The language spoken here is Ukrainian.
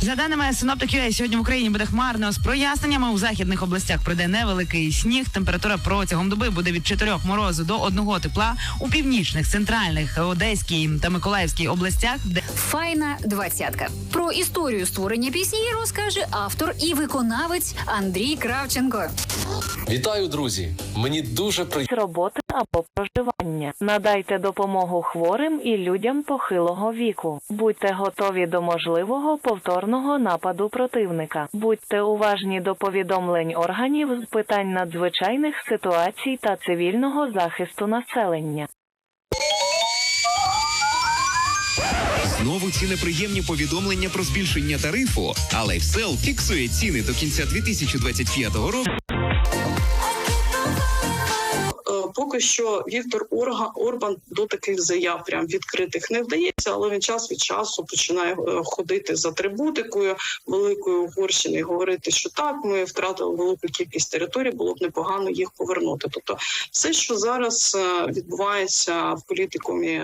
За даними синоптиків, сьогодні в Україні буде хмарно з проясненнями. У західних областях пройде невеликий сніг. Температура протягом доби буде від 4 морозу до 1 тепла. У північних, центральних, Одеській та Миколаївській областях, де Файна двадцятка. Про історію створення пісні розкаже автор і виконавець Андрій Кравченко. Вітаю, друзі! Мені дуже приємно. роботи або проживання. Надайте допомогу хворим і людям похилого віку. Будьте готові до можливого повторного нападу противника. Будьте уважні до повідомлень органів з питань надзвичайних ситуацій та цивільного захисту населення. Знову ці неприємні повідомлення про збільшення тарифу. Але ФСЕЛ фіксує ціни до кінця 2025 року. Поки що Віктор Орга Орбан до таких заяв прям відкритих не вдається, але він час від часу починає е, ходити за атрибутикою великої Угорщини і говорити, що так, ми втратили велику кількість територій, було б непогано їх повернути. Тобто, все, що зараз е, відбувається в політикумі